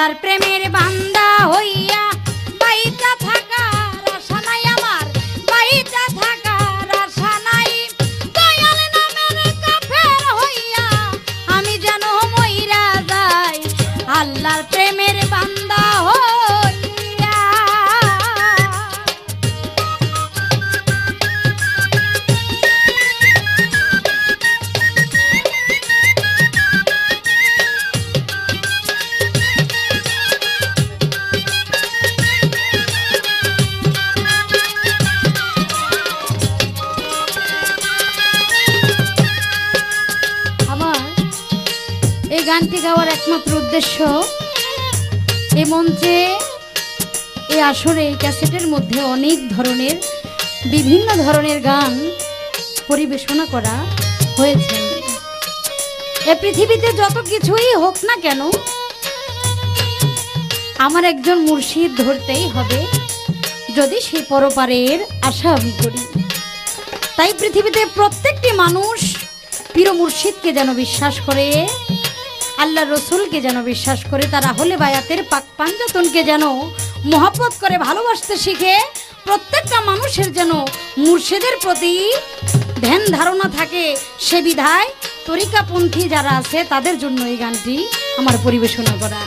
আল্লাহর প্রেমের বান্দা হইয়া বাইটা থাকার আশা নাই আমার বাইটা থাকার আশা নাই। দয়াল নামের কাফের হইয়া আমি যেন মইরা যাই, আল্লাহর প্রেমের বান্দা হইয়া এই গানটি গাওয়ার একমাত্র উদ্দেশ্য এই মঞ্চে, এই আসরে, এই ক্যাসেটের মধ্যে অনেক ধরনের, বিভিন্ন ধরনের গান পরিবেশনা করা হয়েছে। এ পৃথিবীতে যত কিছুই হোক না কেন, আমার একজন মুর্শিদ ধরতেই হবে, যদি সে পরপারের আশা আমি করি। তাই পৃথিবীতে প্রত্যেকটি মানুষ পীর মুর্শিদকে যেন বিশ্বাস করে আল্লাহ রসুলকে যেন বিশ্বাস করে, তারা হলে বায়াতের পাক পাঞ্জাতনকে যেন মহাপত করে, ভালোবাসতে শিখে, প্রত্যেকটা মানুষের যেন মুর্শিদের প্রতি ধ্যান ধারণা থাকে। সে বিধায় তরিকাপন্থী যারা আছে, তাদের জন্য এই গানটি আমার পরিবেশনা করা।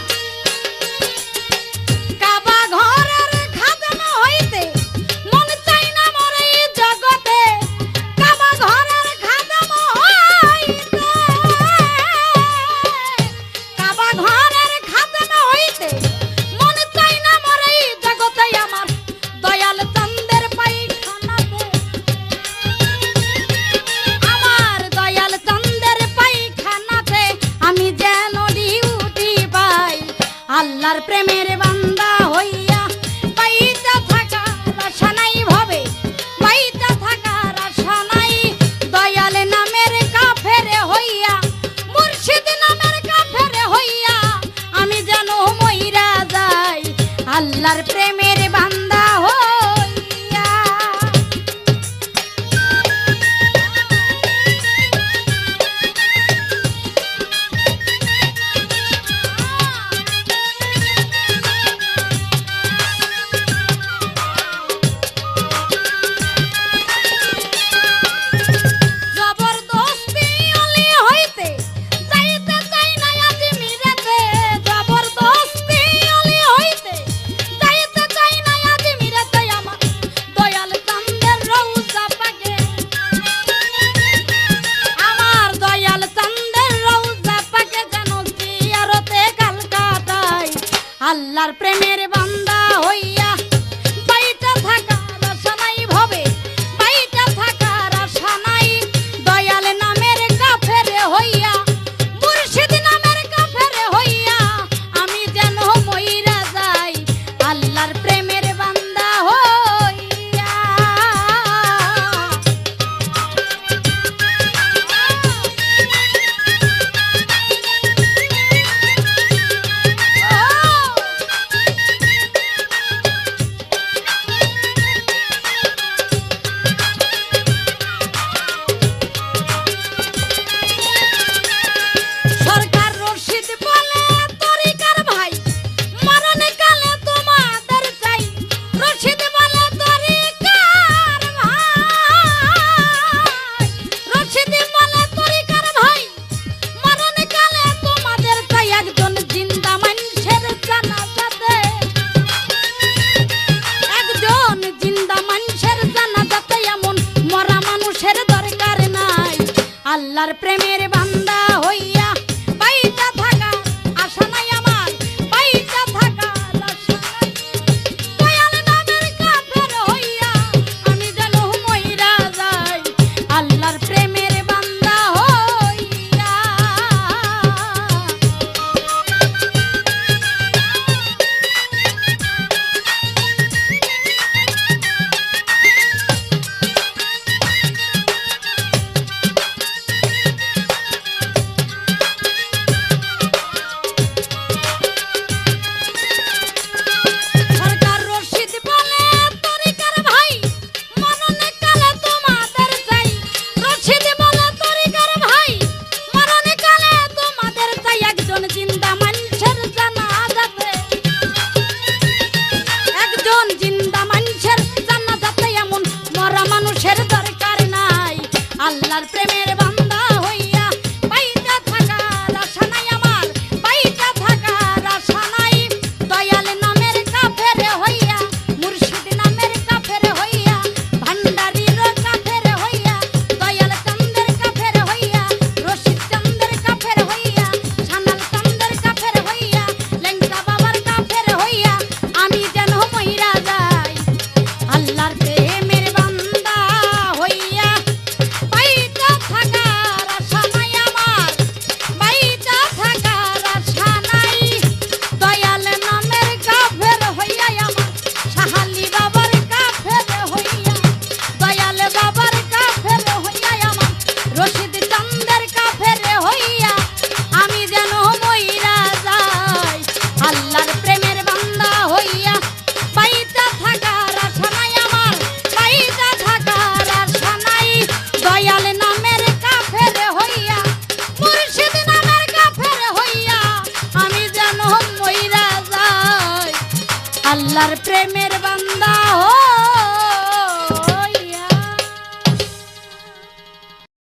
আল্লাহর প্রেমের বান্দা হইয়া আল্লাহর প্রেমের বান্দা হইয়া আল্লাহর আল্লাহর প্রেমের আল্লাহর প্রেমের বান্দা হো